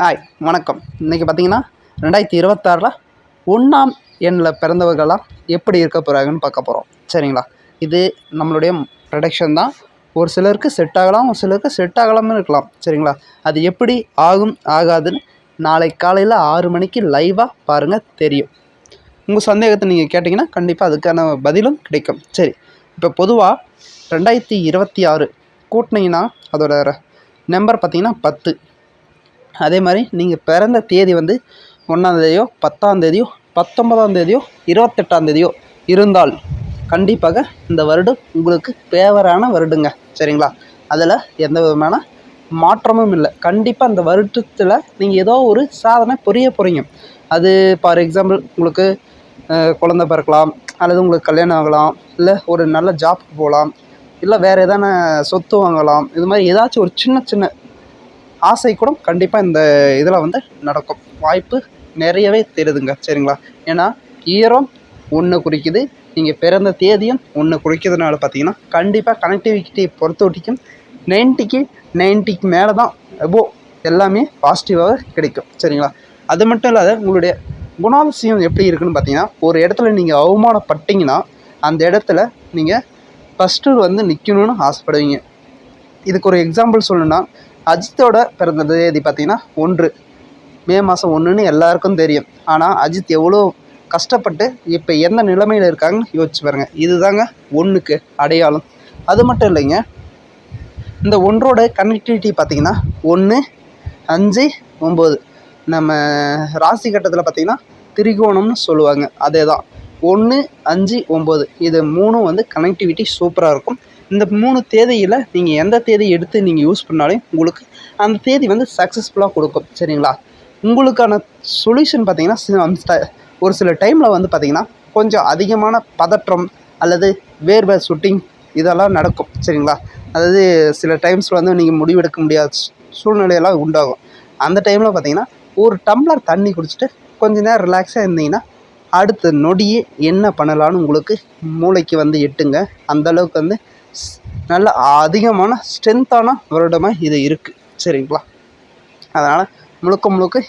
Hi வணக்கம். இன்றைக்கி பார்த்தீங்கன்னா ரெண்டாயிரத்தி இருபத்தாறில் ஒன்றாம் எண்ணில் பிறந்தவர்கள்லாம் எப்படி இருக்க போகிறாங்கன்னு பார்க்க போகிறோம் சரிங்களா? இது நம்மளுடைய ப்ரொடக்ஷன் தான். ஒரு சிலருக்கு செட் ஆகலாம் ஒரு சிலருக்கு செட் ஆகலாமல் இருக்கலாம். சரிங்களா? அது எப்படி ஆகும் ஆகாதுன்னு நாளை காலையில் ஆறு மணிக்கு லைவாக பாருங்கள் தெரியும். உங்கள் சந்தேகத்தை நீங்கள் கேட்டிங்கன்னா கண்டிப்பாக அதுக்கான பதிலும் கிடைக்கும். சரி இப்போ பொதுவாக ரெண்டாயிரத்தி இருபத்தி ஆறு கூட்டினீங்கன்னா அதோட நம்பர் பார்த்தீங்கன்னா பத்து. அதே மாதிரி நீங்கள் பிறந்த தேதி வந்து ஒன்றாந்தேதியோ பத்தாந்தேதியோ பத்தொன்பதாந்தேதியோ இருபத்தெட்டாந்தேதியோ இருந்தால் கண்டிப்பாக இந்த வருடம் உங்களுக்கு ஃபேவரான வருடங்க. சரிங்களா? அதில் எந்த விதமான மாற்றமும் இல்லை. கண்டிப்பாக அந்த வருடத்தில் நீங்கள் ஏதோ ஒரு சாதனை புரிய போகிறீங்க அது ஃபார் எக்ஸாம்பிள் உங்களுக்கு குழந்த குழந்தை பிறக்கலாம் அல்லது உங்களுக்கு கல்யாணம் ஆகலாம் இல்லை ஒரு நல்ல ஜாப்க்கு போகலாம் இல்லை வேறு எதான சொத்து வாங்கலாம் இது மாதிரி ஏதாச்சும் ஒரு சின்ன சின்ன ஆசை கூட கண்டிப்பாக இந்த இதில் வந்து நடக்கும். வாய்ப்பு நிறையவே தெரியுதுங்க சரிங்களா? ஏன்னா ஈரம் ஒன்று குறிக்குது. நீங்கள் பிறந்த தேதியும் ஒன்று குறிக்கிறதுனால பார்த்தீங்கன்னா கண்டிப்பாக கனெக்டிவிட்டியை பொறுத்த வரைக்கும் நைன்ட்டிக்கு நைன்ட்டிக்கு மேலே தான் எபோ எல்லாமே பாசிட்டிவாக கிடைக்கும். சரிங்களா? அது மட்டும் இல்லாத உங்களுடைய குணாதிசயம் எப்படி இருக்குன்னு பார்த்தீங்கன்னா ஒரு இடத்துல நீங்கள் அவமானப்பட்டீங்கன்னா அந்த இடத்துல நீங்கள் ஃபஸ்ட்டு வந்து நிற்கணும்னு ஆசைப்படுவீங்க. இதுக்கு ஒரு எக்ஸாம்பிள் சொல்லணும்னா அஜித்தோட பிறந்த தேதி பார்த்தீங்கன்னா ஒன்று. மே மாதம் ஒன்றுன்னு எல்லாருக்கும் தெரியும். ஆனால் அஜித் எவ்வளோ கஷ்டப்பட்டு இப்போ எந்த நிலைமையில் இருக்காங்கன்னு யோசிச்சு பாருங்கள் இதுதாங்க ஒன்றுக்கு அடையாளம். அது மட்டும் இல்லைங்க. இந்த ஒன்றோட கனெக்டிவிட்டி பார்த்தீங்கன்னா ஒன்று அஞ்சு ஒம்பது நம்ம ராசி கட்டத்தில் பார்த்திங்கன்னா திரிகோணம்னு சொல்லுவாங்க. அதே தான் ஒன்று அஞ்சு ஒம்பது இது மூணும் வந்து கனெக்டிவிட்டி சூப்பராக இருக்கும். இந்த மூணு தேதியில் நீங்கள் எந்த தேதி எடுத்து நீங்கள் யூஸ் பண்ணாலும் உங்களுக்கு அந்த தேதி வந்து சக்ஸஸ்ஃபுல்லாக கொடுக்கும். சரிங்களா? உங்களுக்கான சொல்யூஷன் பார்த்தீங்கன்னா ஒரு சில டைமில் வந்து பார்த்தீங்கன்னா கொஞ்சம் அதிகமான பதற்றம் அல்லது வேர்வை சுட்டிங் இதெல்லாம் நடக்கும். சரிங்களா? அதாவது சில டைம்ஸில் வந்து நீங்கள் முடிவெடுக்க முடியாத சூழ்நிலையெல்லாம் உண்டாகும். அந்த டைமில் பார்த்தீங்கன்னா ஒரு டம்ளர் தண்ணி குடிச்சிட்டு கொஞ்ச நேரம் ரிலாக்ஸாக இருந்தீங்கன்னா அடுத்த நொடியே என்ன பண்ணலான்னு உங்களுக்கு மூளைக்கு வந்து எட்டுங்க. அந்தளவுக்கு வந்து நல்ல அதிகமான ஸ்ட்ரென்த்தான வருடமாக இது இருக்குது சரிங்களா? அதனால் முழுக்க முழுக்க